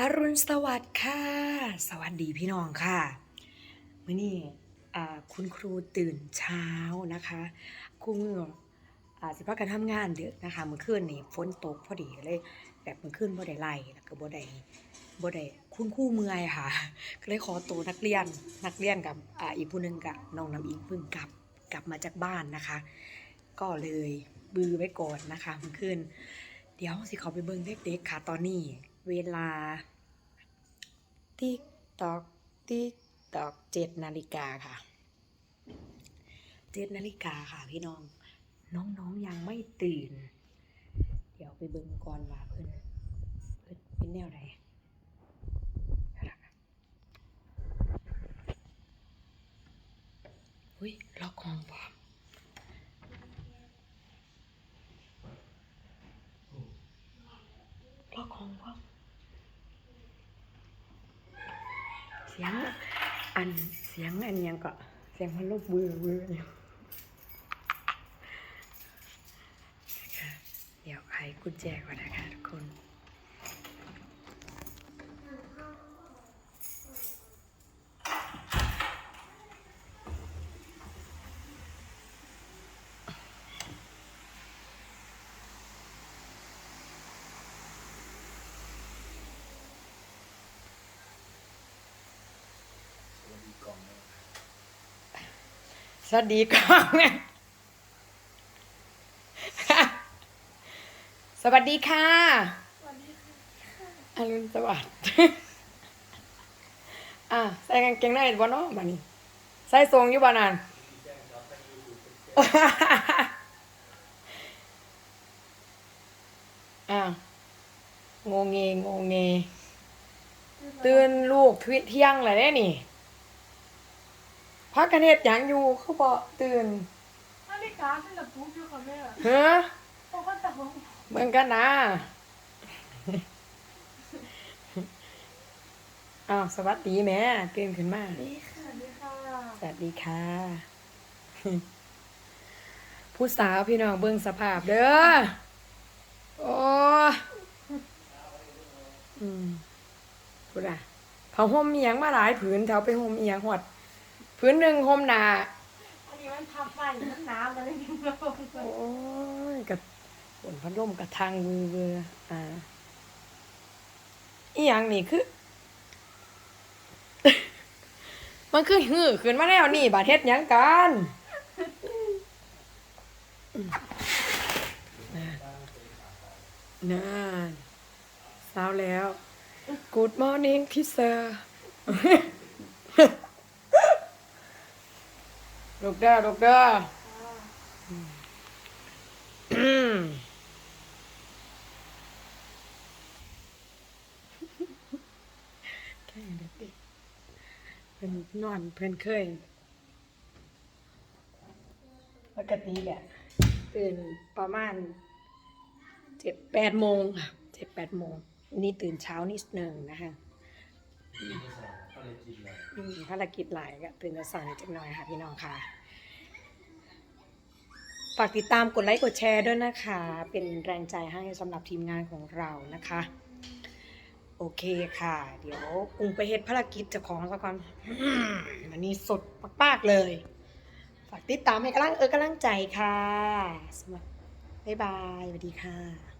อรุณสวัสดิ์ค่ะ สวัสดีพี่น้องค่ะมื่อนี้อ่คุณครูตื่นเช้านะคะครูมืออ่าสิพากันทำงานเดึกนะคะเมื่อคืนนี่ฝนตกพอดีเลย แบบเมื่อคืนบ่ได้ไล่แล้วก็บ่ได้บ่ได้คุณคู่เมื่อยค่ะ ก็เลยขอตัวนักเรียนนักเรียนกับออีกผู้หนึงกับน้องน้ำอิงเพิ่งกลับกลับมาจากบ้านนะคะ ก็เลยบือไว้ก่อนนะคะเมื่อคืนเดี๋ยวสิเขาไปเบิ่งเด็กๆค่ะตอนนี้ เวลา ติ๊กตอก ติ๊กตอกเจ็ดนาฬิกาค่ะเจ็ดนาฬิกาค่ะพี่น้อง น้องๆยังไม่ตื่น เดี๋ยวไปเบิ่งก่อนว่าเพิ่นเพิ่นเป็นแนวไหนอุ้ยล็อกห้องพร้อมล็อกห้องพ่อมเสียง อันเสียงอันยังก็เสียงมันลบเบือเบืออยู่เดี๋ยวไขกุญแจก่อนนะคะทุกคน สวัสดีกล้องสวัสดีค่ะอรุณสวัสดิ์อะใส่กางเกงในบ่เนาะมานี่ใส่ทรงอยู่บ่นานอะงงเงงงเง ตื่นลูกทวิเที่ยงเลยได้นี่ พักกันเฮ็ดหยังอยู่เขาบอกตื่นนาฬิกาเป็นแบบปุ๊บอยู่ค่ะแม่เฮ้อเพราะว่าแต่ว่าเหมือนกันนะอ้าวสวัสดีแม่ตื่นขึ้นมาดีค่ะดีค่ะสวัสดีค่ะ ผู้สาวพี่น้องเบิ่งสภาพเด้อโอ้อืมพูดอะผ้าห่มเมียงมาหลายผืนแถวไปห่มเอียงหอด ผืนหนึ่งห่มหนาอันนี้มันทับไปมันน้ำอะไรนี่เราโอ้ยกับฝนพัดลมกับทางมือเบืออ่าอีหยังนี่คือ มันคือหื้อขึ้นมาแล้วนี่บาดเฮ็ดหยังกันนั่นเช้าแล้ว Good morning teacher ลูกเด้อลูกเด้ออืมแค่เด็กดิเพิ่นนอนเพิ่นเคยปกติแหละตื่นประมาณเจ็ดแปดโมงค่ะเจ็ดแปดโมงวันนี้ตื่นเช้านิดหนึ่งนะคะ อืมภารกิจหลายก็ตื่นจะสั่งจักหน่อยค่ะพี่น้องค่ะ ฝากติดตามกดไลค์กดแชร์ด้วยนะคะ เป็นแรงใจให้สำหรับทีมงานของเรานะคะ โอเคค่ะ เดี๋ยวกรุงไปเฮ็ดภารกิจเจ้าของซะก่อนอืมวันนี้สดมากๆเลย ฝากติดตามให้กำลังเออกำลังใจค่ะสวัสดีบ๊ายบายสวัสดีค่ะ